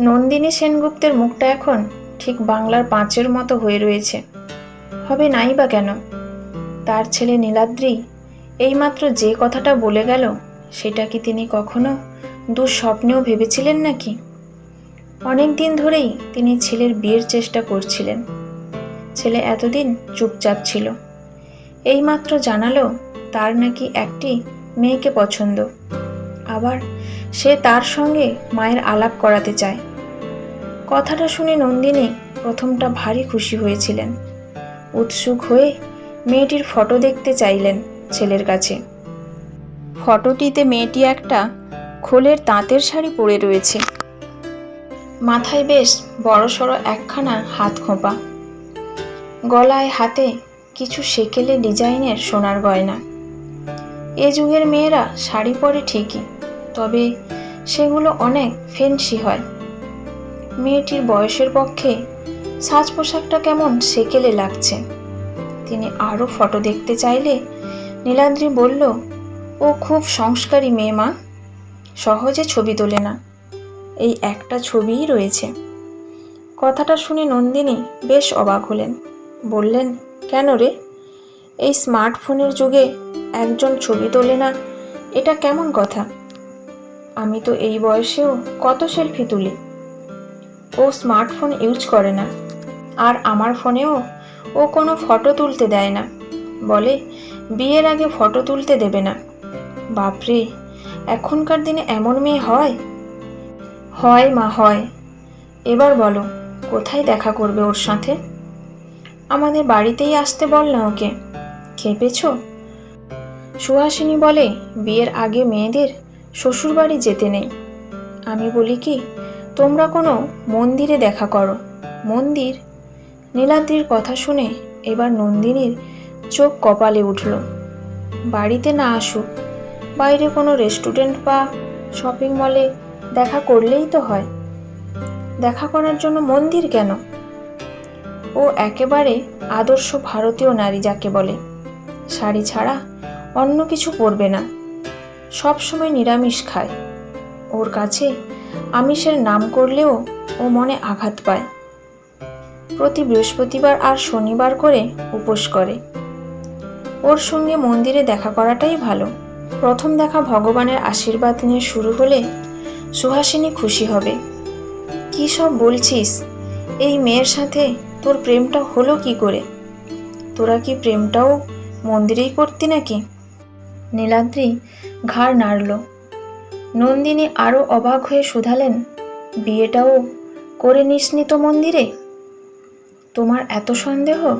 নন্দিনী সেনগুপ্তের মুখটা এখন ঠিক বাংলার পাঁচের মতো হয়ে রয়েছে। হবে নাই বা কেন? তার ছেলে নীলাদ্রি এইমাত্র যে কথাটা বলে গেল, সেটা কি তিনি কখনো দুঃস্বপ্নেও ভেবেছিলেন নাকি? অনেক দিন ধরেই তিনি ছেলের বিয়ের চেষ্টা করছিলেন। ছেলে এতদিন চুপচাপ ছিল। এইমাত্র জানালো তার নাকি একটি মেয়েকে পছন্দ। আবার সে তার সঙ্গে মায়ের আলাপ করাতে চায়। কথাটা শুনে নন্দিনী প্রথমটা ভারী খুশি হয়েছিলেন। উৎসুক হয়ে মেয়েটির ফটো দেখতে চাইলেন ছেলের কাছে। ফটোটিতে মেয়েটি একটা খোলের তাঁতের শাড়ি পরে রয়েছে। মাথায় বেশ বড়সড় একখানা হাত খোঁপা। গলায় হাতে কিছু সেকেলে ডিজাইনের সোনার গয়না। এ যুগের মেয়েরা শাড়ি পরে ঠিকই, তবে সেগুলো অনেক ফেন্সি হয়। মেয়েটির বয়সের পক্ষে সাজ পোশাকটা কেমন সেকেলে লাগছে। তিনি আরও ফটো দেখতে চাইলে নীলাদ্রি বলল, ও খুব সংস্কারী মেয়ে মা, সহজে ছবি তোলে না। এই একটা ছবিই রয়েছে। কথাটা শুনে নন্দিনী বেশ অবাক হলেন। বললেন, কেন রে? এই স্মার্টফোনের যুগে একজন ছবি তোলে না, এটা কেমন কথা? আমি তো এই বয়সেও কত সেলফি তুলি। ও স্মার্টফোন ইউজ করে না, আর আমার ফোনেও ও কোনো ফটো তুলতে দেয় না। বলে, বিয়ের আগে ফটো তুলতে দেবে না। বাপরে, এখনকার দিনে এমন মেয়ে হয়? হয় মা, হয়। এবার বলো, কোথায় দেখা করবে ওর সাথে? আমাদের বাড়িতেই আসতে বল না ওকে। খেপেছ? সুহাসিনী বলে, বিয়ের আগে মেয়েদের শ্বশুরবাড়ি যেতে নেই। আমি বলি কি, তোমরা কোনো মন্দিরে দেখা করো। মন্দির? নীলাদ্রির কথা শুনে এবার নন্দিনীর চোখ কপালে উঠল। বাড়িতে না আসুক, বাইরে কোনো রেস্টুরেন্ট বা শপিং মলে দেখা করলেই তো হয়। দেখা করার জন্য মন্দির কেন? ও একেবারে আদর্শ ভারতীয় নারী যাকে বলে। শাড়ি ছাড়া অন্য কিছু পরবে না। সব সময় নিরামিষ খায়। ওর কাছে আমিষের নাম করলেও ও মনে আঘাত পায়। প্রতি বৃহস্পতিবার আর শনিবার করে উপোস করে। ওর সঙ্গে মন্দিরে দেখা করাটাই ভালো। প্রথম দেখা ভগবানের আশীর্বাদ নিয়ে শুরু হলে সুহাসিনী খুশি হবে। কী সব বলছিস? এই মেয়ের সাথে তোর প্রেমটা হলো কি করে? তোরা কি প্রেমটাও মন্দিরেই করতি নাকি? নীলাদ্রি ঘাড় নাড়ল। নন্দিনী আরও অবাক হয়ে শুধালেন, বিয়েটাও করে নিসনি তো মন্দিরে? তোমার এত সন্দেহ?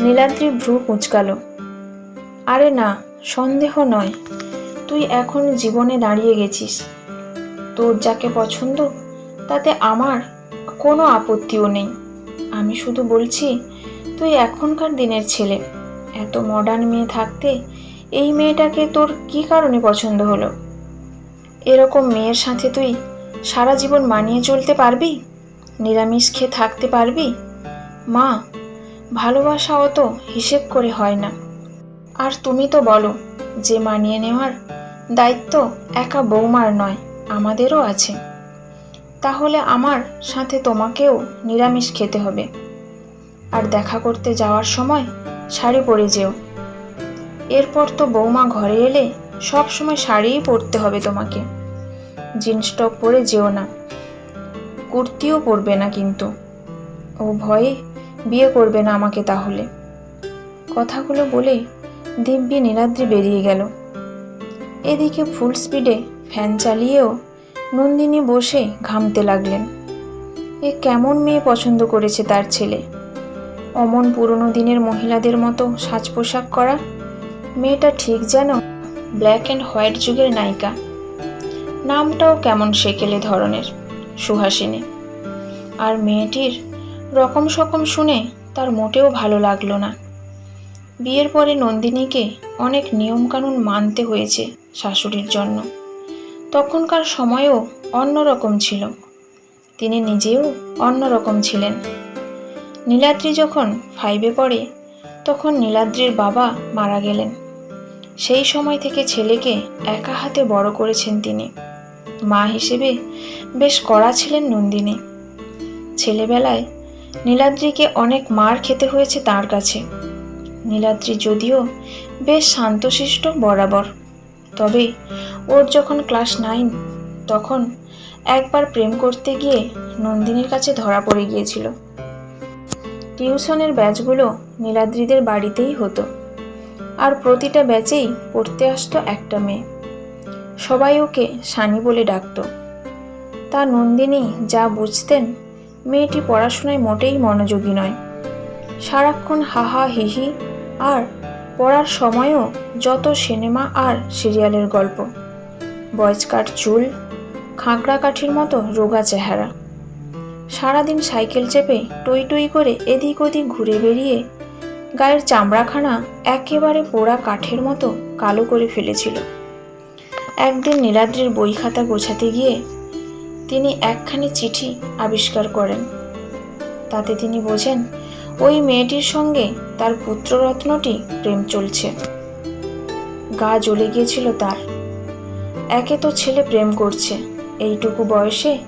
নীলাদ্রি ভ্রু কুঁচকাল। আরে না, সন্দেহ নয়। তুই এখন জীবনে দাঁড়িয়ে গেছিস। তোর যাকে পছন্দ, তাতে আমার কোনো আপত্তিও নেই। আমি শুধু বলছি, তুই এখনকার দিনের ছেলে। এত মডার্ন মেয়ে থাকতে এই মেয়েটাকে তোর কি কারণে পছন্দ হলো? এরকম মেয়ের সাথে তুই সারা জীবন মানিয়ে চলতে পারবি? নিরামিষ খেয়ে থাকতে পারবি? মা, ভালোবাসা অত হিসেব করে হয় না। আর তুমি তো বলো, যে মানিয়ে নেওয়ার দায়িত্ব একা বৌমার নয়, আমাদেরও আছে। তাহলে আমার সাথে তোমাকেও নিরামিষ খেতে হবে। আর দেখা করতে যাওয়ার সময় শাড়ি পরে যেও। এরপর তো বৌমা ঘরে এলে সব সময় শাড়িই পরতে হবে তোমাকে। জিন্স টপ পরে যেও না। কুর্তিও পরবে না কিন্তু। ও ভয়ে বিয়ে করবে না আমাকে তাহলে। কথাগুলো বলে দিব্যি নীলাদ্রি বেরিয়ে গেল। এদিকে ফুল স্পিডে ফ্যান চালিয়েও নন্দিনী বসে ঘামতে লাগলেন। এ কেমন মেয়ে পছন্দ করেছে তার ছেলে। অমন পুরনো দিনের মহিলাদের মতো সাজ পোশাক করা? মেয়েটা ঠিক যেন ব্ল্যাক অ্যান্ড হোয়াইট যুগের নায়িকা। নামটাও কেমন সেকেলে ধরনের, সুহাসিনী। আর মেয়েটির রকম সকম শুনে তার মোটেও ভালো লাগল না। বিয়ের পরে নন্দিনীকে অনেক নিয়মকানুন মানতে হয়েছে শাশুড়ির জন্য। তখনকার সময়ও অন্যরকম ছিল। তিনি নিজেও অন্যরকম ছিলেন। নীলাদ্রি যখন ফাইভে পড়ে, তখন নীলাদ্রির বাবা মারা গেলেন। সেই সময় থেকে ছেলেকে একা হাতে বড় করেছেন তিনি। মা হিসেবে বেশ কড়া ছিলেন নন্দিনী। ছেলেবেলায় নীলাদ্রিকে অনেক মার খেতে হয়েছে তার কাছে। নীলাদ্রি যদিও বেশ শান্তশিষ্ট, বরাবর। তবে ওর যখন ক্লাস নাইন তখন একবার প্রেম করতে গিয়ে নন্দিনীর কাছে ধরা পড়ে গিয়েছিল। টিউশনের ব্যাচগুলো নীলাদ্রিদের বাড়িতেই হতো। আর প্রতিটা ব্যাচেই পড়তে আসতো একটা মেয়ে। সবাই ওকে সানি বলে ডাকতো। তা নন্দিনী যা বুঝতেন, মেয়েটি পড়াশোনায় মোটেই মনোযোগী নয়। সারাক্ষণ হাহা হিহি আর পড়ার সময়ও যত সিনেমা আর সিরিয়ালের গল্প। বয়স্কার চুল খাঁকড়া কাঠির মতো রোগা চেহারা। সারাদিন সাইকেল চেপে টই টই করে এদিক ওদিক ঘুরে বেরিয়ে গায়ের চামড়াখানা একেবারে পোড়া কাঠের মতো কালো করে ফেলেছিল। একদিন নীলাদ্রির বই খাতা গোছাতে গিয়ে তিনি একখানি চিঠি আবিষ্কার করেন। তাতে তিনি বোঝেন, ওই মেয়েটির সঙ্গে তার পুত্ররত্নটি প্রেম চলছে। গা জ্বলে গিয়েছিল তার। একে তো ছেলে প্রেম করছে, এইটুকু বয়সে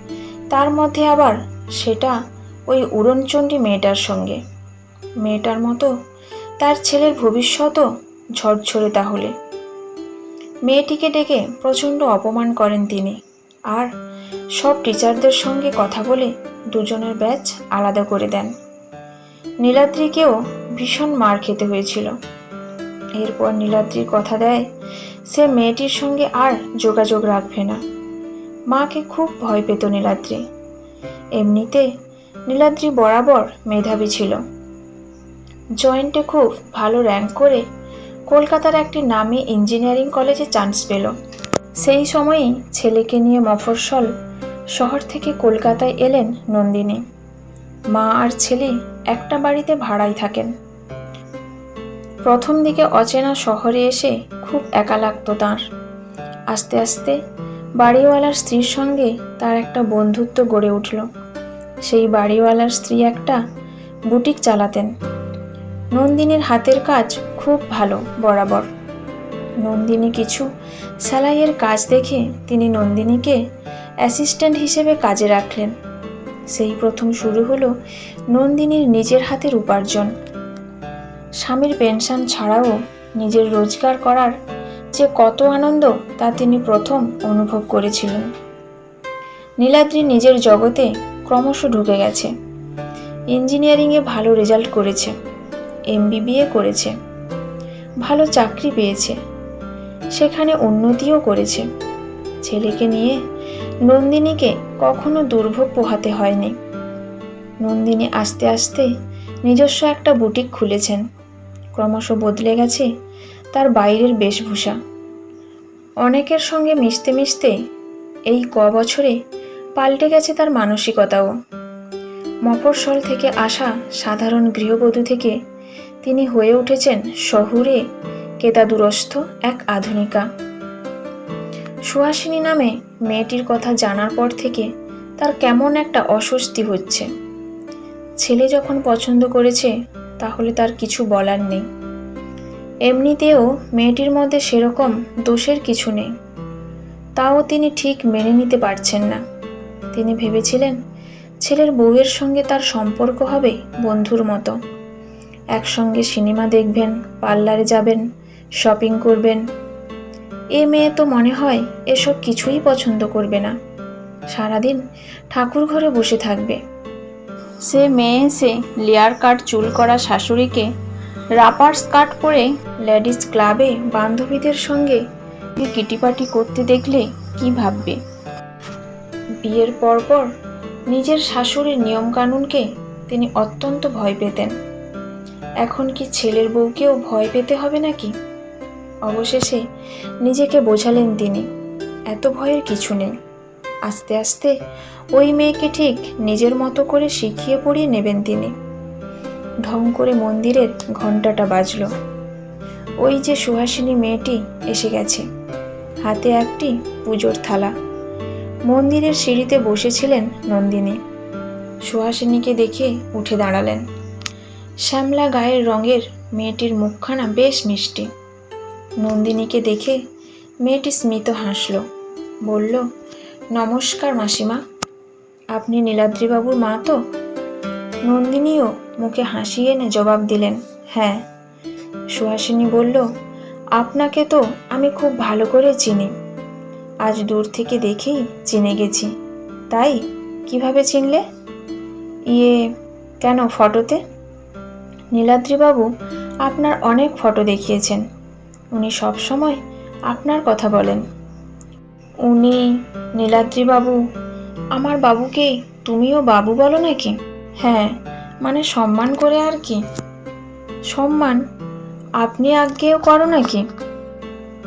তার মধ্যে আবার সেটা ওই উড়নচণ্ডী মেয়েটার সঙ্গে। মেয়েটার মতো তার ছেলের ভবিষ্যতও ঝরঝরে তাহলে। মেয়েটিকে ডেকে প্রচণ্ড অপমান করেন তিনি আর সব টিচারদের সঙ্গে কথা বলে দুজনের ব্যাচ আলাদা করে দেন। নীলাদ্রিকেও ভীষণ মার খেতে হয়েছিল। এরপর নীলাদ্রি কথা দেয়, সে মেয়েটির সঙ্গে আর যোগাযোগ রাখবে না। মাকে খুব ভয় পেত নীলাদ্রি। এমনিতে নীলাদ্রি বরাবর মেধাবী ছিল। জয়েন্টে খুব ভালো র্যাঙ্ক করে কলকাতার একটি নামী ইঞ্জিনিয়ারিং কলেজে চান্স পেল। সেই সময়ই ছেলেকে নিয়ে মফস্বল শহর থেকে কলকাতায় এলেন নন্দিনী। মা আর ছেলে একটা বাড়িতে ভাড়ায় থাকেন। প্রথম দিকে অচেনা শহরে এসে খুব একা লাগতো তাঁর। আস্তে আস্তে বাড়িওয়ালার স্ত্রীর সঙ্গে তার একটা বন্ধুত্ব গড়ে উঠল। সেই বাড়িওয়ালার স্ত্রী একটা বুটিক চালাতেন। নন্দিনীর হাতের কাজ খুব ভালো, বরাবর। নন্দিনী কিছু সেলাইয়ের কাজ দেখে তিনি নন্দিনীকে অ্যাসিস্ট্যান্ট হিসেবে কাজে রাখলেন। সেই প্রথম শুরু হলো নন্দিনীর নিজের হাতের উপার্জন। স্বামীর পেনশন ছাড়াও নিজের রোজগার করার যে কত আনন্দ তা তিনি প্রথম অনুভব করেছিলেন। নীলাদ্রি নিজের জগতে ক্রমশ ঢুকে গেছে। ইঞ্জিনিয়ারিংয়ে ভালো রেজাল্ট করেছে, এমবিবিএ করেছে, ভালো চাকরি পেয়েছে, সেখানে উন্নতিও করেছে। ছেলেকে নিয়ে নন্দিনীকে কখনো দুর্ভোগ পোহাতে হয়নি। নন্দিনী আস্তে আস্তে নিজস্ব একটা বুটিক খুলেছেন। ক্রমশ বদলে গেছে তার বাইরের বেশভূষা। অনেকের সঙ্গে মিশতে মিশতে এই ক বছরে পাল্টে গেছে তার মানসিকতাও। মফস্বল থেকে আসা সাধারণ গৃহবধূ থেকে তিনি হয়ে উঠেছেন শহুরে কেতাদুরস্থ এক আধুনিকা। সুহাসিনী নামে মেয়েটির কথা জানার পর থেকে তার কেমন একটা অস্বস্তি হচ্ছে। ছেলে যখন পছন্দ করেছে, তাহলে তার কিছু বলার নেই। এমনিতেও মেয়েটির মধ্যে সেরকম দোষের কিছু নেই। তাও তিনি ঠিক মেনে নিতে পারছেন না। তিনি ভেবেছিলেন ছেলের বউয়ের সঙ্গে তার সম্পর্ক হবে বন্ধুর মতো। একসঙ্গে সিনেমা দেখবেন, পার্লারে যাবেন, শপিং করবেন। এ মেয়ে তো মনে হয় এসব কিছুই পছন্দ করবে না। সারাদিন ঠাকুর ঘরে বসে থাকবে। সে মেয়ে এসে লেয়ার কাট চুল করা শাশুড়িকে রাপার স্কার্ট পরে লেডিস ক্লাবে বান্ধবীদের সঙ্গে কিটিপাটি করতে দেখলে কি ভাববে? বিয়ের পরপর নিজের শাশুড়ির নিয়মকানুনকে তিনি অত্যন্ত ভয় পেতেন। এখন কি ছেলের বউকেও ভয় পেতে হবে নাকি? অবশেষে নিজেকে বোঝালেন তিনি, এত ভয়ের কিছু নেই। আস্তে আস্তে ওই মেয়েকে ঠিক নিজের মতো করে শিখিয়ে পড়িয়ে নেবেন তিনি। ঢং করে মন্দিরের ঘণ্টাটা বাজল। ওই যে সুহাসিনী মেয়েটি এসে গেছে। হাতে একটি পুজোর থালা। মন্দিরের সিঁড়িতে বসেছিলেন নন্দিনী। সুহাসিনীকে দেখে উঠে দাঁড়ালেন। শ্যামলা গায়ের রঙের মেয়েটির মুখখানা বেশ মিষ্টি। নন্দিনীকে দেখে মেয়েটি স্মিত হাসল। বলল, নমস্কার মাসিমা। আপনি নীলাদ্রিবাবুর মা তো? নন্দিনীও মুখে হাসি এনে জবাব দিলেন হ্যাঁ। সুহাসিনী বলল, আপনাকে তো আমি খুব ভালো করে চিনি। আজ দূর থেকে দেখেই চিনে গেছি। তাই কীভাবে চিনলে? ইয়ে কেন ফটোতে? নীলাদ্রিবাবু আপনার অনেক ফটো দেখিয়েছেন। উনি সব সময় আপনার কথা বলেন। উনি, নীলাদ্রিবাবু, আমার বাবুকে তুমিও বাবু বলো নাকি? হ্যাঁ। মানে সম্মান করে আর কি? সম্মান? আপনি আজ্ঞেও করো নাকি?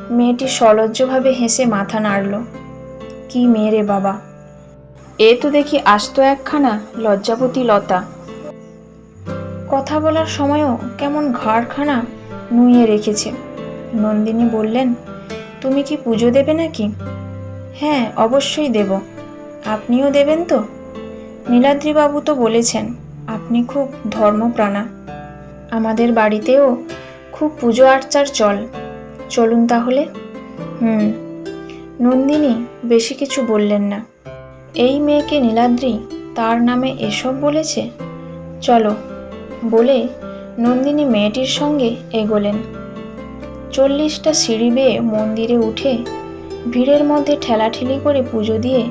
মেয়েটি সলজ্জভাবে হেসে মাথা নাড়ল। কি মেয়ে রে বাবা? এ তো দেখি আস্ত একখানা লজ্জাপতি লতা। কথা বলার সময়ও কেমন ঘাড়খানা নুইয়ে রেখেছে। নন্দিনী বললেন, তুমি কি পুজো দেবে নাকি? হ্যাঁ অবশ্যই দেব। আপনিও দেবেন তো? নীলাদ্রিবাবু তো বলেছেন আপনি খুব ধর্মপ্রাণা। আমাদের বাড়িতেও খুব পুজো আর্চার চল। চলুন তাহলে। হুম, নন্দিনী বেশি কিছু বললেন না। এই মেয়েকে নীলাদ্রি তার নামে এসব বলেছে? চলো, বলে নন্দিনী মেয়েটির সঙ্গে এগোলেন। চল্লিশটা সিঁড়ি বেয়ে মন্দিরে উঠে ভিড়ের মধ্যে ঠেলাঠেলি করে পুজো দিয়ে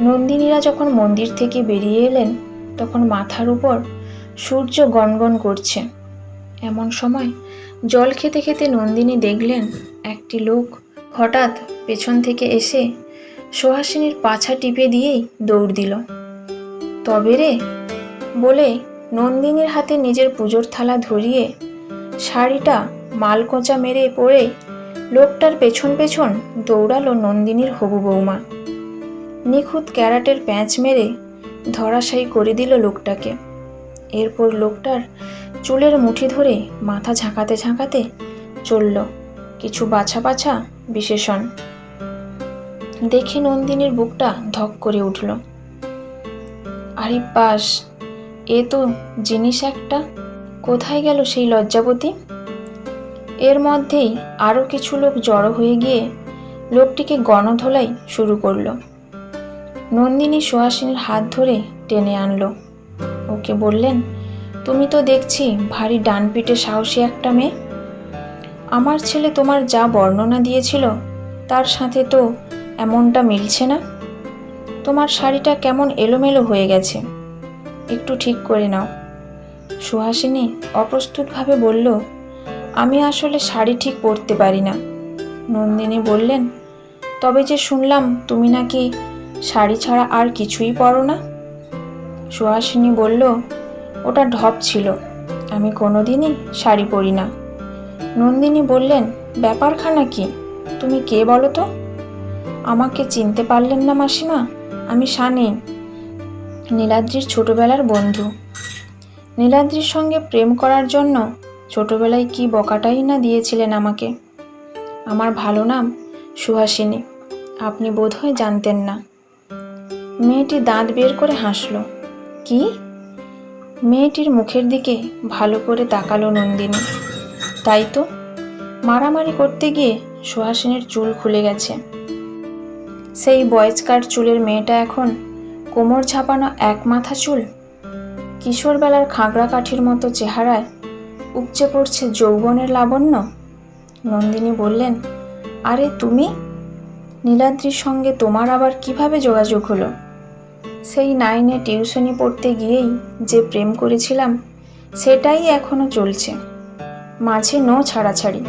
নন্দিনীরা যখন মন্দির থেকে বেরিয়ে এলেন তখন মাথার উপর সূর্য গনগন করছে। এমন সময় জল খেতে খেতে নন্দিনী দেখলেন একটি লোক হঠাৎ পেছন থেকে এসে সুহাসিনীর পাছা টিপে দিয়েই দৌড় দিল। তবে রে, বলে নন্দিনীর হাতে নিজের পুজোর থালা ধরিয়ে শাড়িটা মালকোঁচা মেরে পড়ে লোকটার পেছন পেছন দৌড়ালো নন্দিনীর হবু বৌমা। নিখুঁত ক্যারাটের প্যাঁচ মেরে ধরাশায়ী করে দিল লোকটাকে। এরপর লোকটার চুলের মুঠি ধরে মাথা ঝাঁকাতে ঝাঁকাতে চলল। কিছু বাছা বাছা বিশেষণ। দেখে নন্দিনীর বুকটা ধক করে উঠল। আরে পাস এ তো জিনিস একটা। কোথায় গেল সেই লজ্জাবতী? এর মধ্যেই আরও কিছু লোক জড়ো হয়ে গিয়ে লোকটিকে গণধোলাই শুরু করল। নন্দিনী সুহাসিনীর হাত ধরে টেনে আনলো। ওকে বললেন, তুমি তো দেখছি ভারী ডান পিঠে সাহসী একটা মেয়ে। আমার ছেলে তোমার যা বর্ণনা দিয়েছিল, তার সাথে তো এমনটা মিলছে না। তোমার শাড়িটা কেমন এলোমেলো হয়ে গেছে। একটু ঠিক করে নাও। সুহাসিনী অপ্রস্তুতভাবে বলল, আমি আসলে শাড়ি ঠিক পরতে পারি না। নন্দিনী বললেন, তবে যে শুনলাম তুমি নাকি শাড়ি ছাড়া আর কিছুই পরো না। সুহাসিনী বলল, ওটা ঢপ ছিল। আমি কোনোদিনই শাড়ি পরি না। নন্দিনী বললেন, ব্যাপারখানা কি? তুমি কে বলো তো? আমাকে চিনতে পারলেন না মাসিমা, আমি শানি, নীলাদ্রির ছোটবেলার বন্ধু। নীলাদ্রির সঙ্গে প্রেম করার জন্য ছোটবেলায় কি বকাটাই না দিয়েছিলেন আমাকে। আমার ভালো নাম সুহাসিনী। আপনি বোধহয় জানতেন না। মেয়েটি দাঁত বের করে হাসল। কি? মেয়েটির মুখের দিকে ভালো করে তাকালো নন্দিনী। তাই তো? মারামারি করতে গিয়ে সুহাসিনীর চুল খুলে গেছে। সেই বয়েজকার চুলের মেয়েটা এখন কোমর ঝাপানো এক মাথা চুল? কিশোরবেলার খাগড়া কাঠির মতো চেহারায় উপচে পড়ছে যৌবনের লাবণ্য? নন্দিনী বললেন, আরে তুমি? নীলাদ্রির সঙ্গে তোমার আবার কীভাবে যোগাযোগ হলো? সেই নাইনে টিউশনি পড়তে গিয়েই যে প্রেম করেছিলাম, সেটাই এখনও চলছে। মাঝে নো ছাড়াছাড়ি।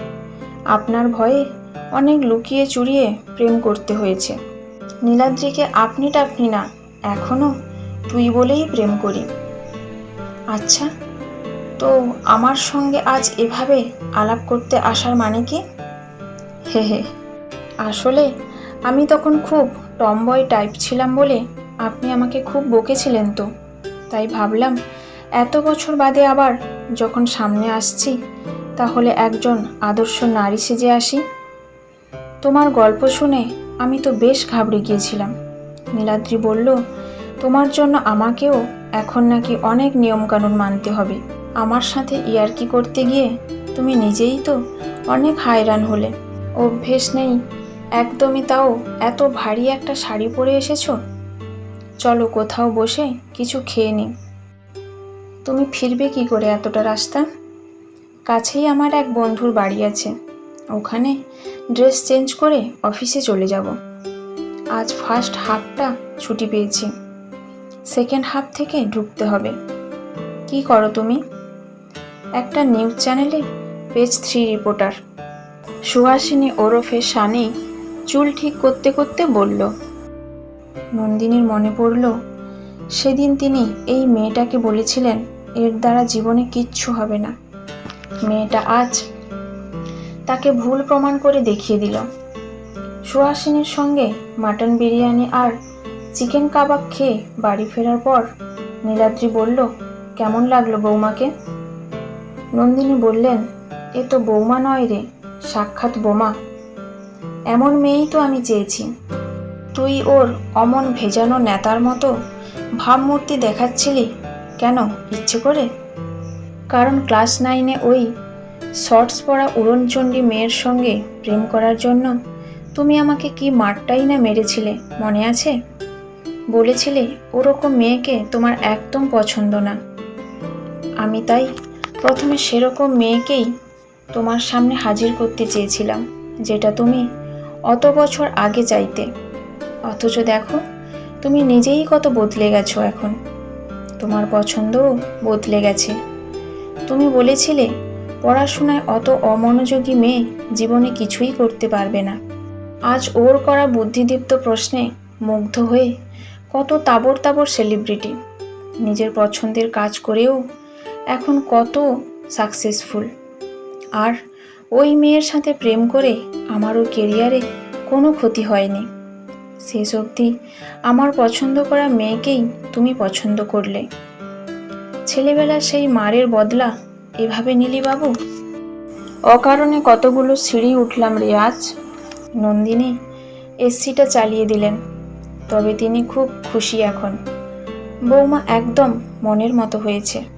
আপনার ভয়ে অনেক লুকিয়ে চুরিয়ে প্রেম করতে হয়েছে। নীলাদ্রিকে আপনি টাপনি না এখনও তুই বলেই প্রেম করি। আচ্ছা তো আমার সঙ্গে আজ এভাবে আলাপ করতে আসার মানে কি? হে হে, আসলে আমি তখন খুব টমবয় টাইপ ছিলাম বলে আপনি আমাকে খুব বকেছিলেন তো। তাই ভাবলাম, এত বছর বাদে আবার যখন সামনে আসছি, তাহলে একজন আদর্শ নারী সেজে আসি। তোমার গল্প শুনে আমি তো বেশ ঘাবড়ে গিয়েছিলাম। নীলাদ্রি বলল, তোমার জন্য আমাকেও এখন নাকি অনেক নিয়মকানুন মানতে হবে। আমার সাথে ইয়ার্কি করতে গিয়ে তুমি নিজেই তো অনেক হায়রান হলে। অভ্যেস নেই। একদমই তাও এত ভারী একটা শাড়ি পরে এসেছ? চলো কোথাও বসে কিছু খেয়ে নিই। তুমি ফিরবে কি করে এতটা রাস্তা? কাছেই আমার এক বন্ধুর বাড়ি আছে। ওখানে ড্রেস চেঞ্জ করে অফিসে চলে যাব। আজ ফার্স্ট হাফটা ছুটি পেয়েছি। সেকেন্ড হাফ থেকে ঢুকতে হবে। কি করো তুমি? একটা নিউজ চ্যানেলে পেজ থ্রি রিপোর্টার সুহাসিনী ওরফে সানি চুল ঠিক করতে করতে বলল নন্দিনীর মনে পড়ল, সেদিন তিনি এই মেয়েটাকে বলেছিলেন, এর দ্বারা জীবনে কিচ্ছু হবে না। মেয়েটা আজ তাকে ভুল প্রমাণ করে দেখিয়ে দিল। সুহাসিনীর সঙ্গে মাটন বিরিয়ানি আর চিকেন কাবাব খেয়ে বাড়ি ফেরার পর নীলাদ্রি বলল, কেমন লাগল বৌমাকে? নন্দিনী বললেন, এ তো বৌমা নয় রে, সাক্ষাৎ বোমা। এমন মেয়েই তো আমি চেয়েছি। তুই ওর অমন ভেজানো নেতার মতো ভাবমূর্তি দেখাচ্ছিলি কেন, ইচ্ছে করে? কারণ ক্লাস নাইনে ওই শর্টস পরা উড়নচণ্ডী মেয়ের সঙ্গে প্রেম করার জন্য তুমি আমাকে কি মারটাই না মেরেছিলে, মনে আছে? বলেছিলে, ওরকম মেয়েকে তোমার একদম পছন্দ না। আমি তাই প্রথমে সেরকম মেয়েকেই তোমার সামনে হাজির করতে চেয়েছিলাম, যেটা তুমি অত বছর আগে চাইতে। অথচ দেখো, তুমি নিজেই কত বদলে গেছো এখন। তোমার পছন্দও বদলে গেছে। তুমি বলেছিলে, পড়াশোনায় অত অমনোযোগী মেয়ে জীবনে কিছুই করতে পারবে না। আজ ওর করা বুদ্ধিদীপ্ত প্রশ্নে মুগ্ধ হয়ে কত তাবর তাবর সেলিব্রিটি নিজের পছন্দের কাজ করেও এখন কত সাকসেসফুল আর ওই মেয়ের সাথে প্রেম করে আমারও কেরিয়ারে কোনো ক্ষতি হয়নি। শেষ অবধি আমার পছন্দ করা মেয়েকেই তুমি পছন্দ করলে। ছেলেবেলার সেই মারের বদলা এভাবে নিলি বাবু? অকারণে কতগুলো সিঁড়ি উঠলাম রে আজ নন্দিনী এসিটা চালিয়ে দিলেন, তবে তিনি খুব খুশি এখন। বৌমা একদম মনের মতো হয়েছে।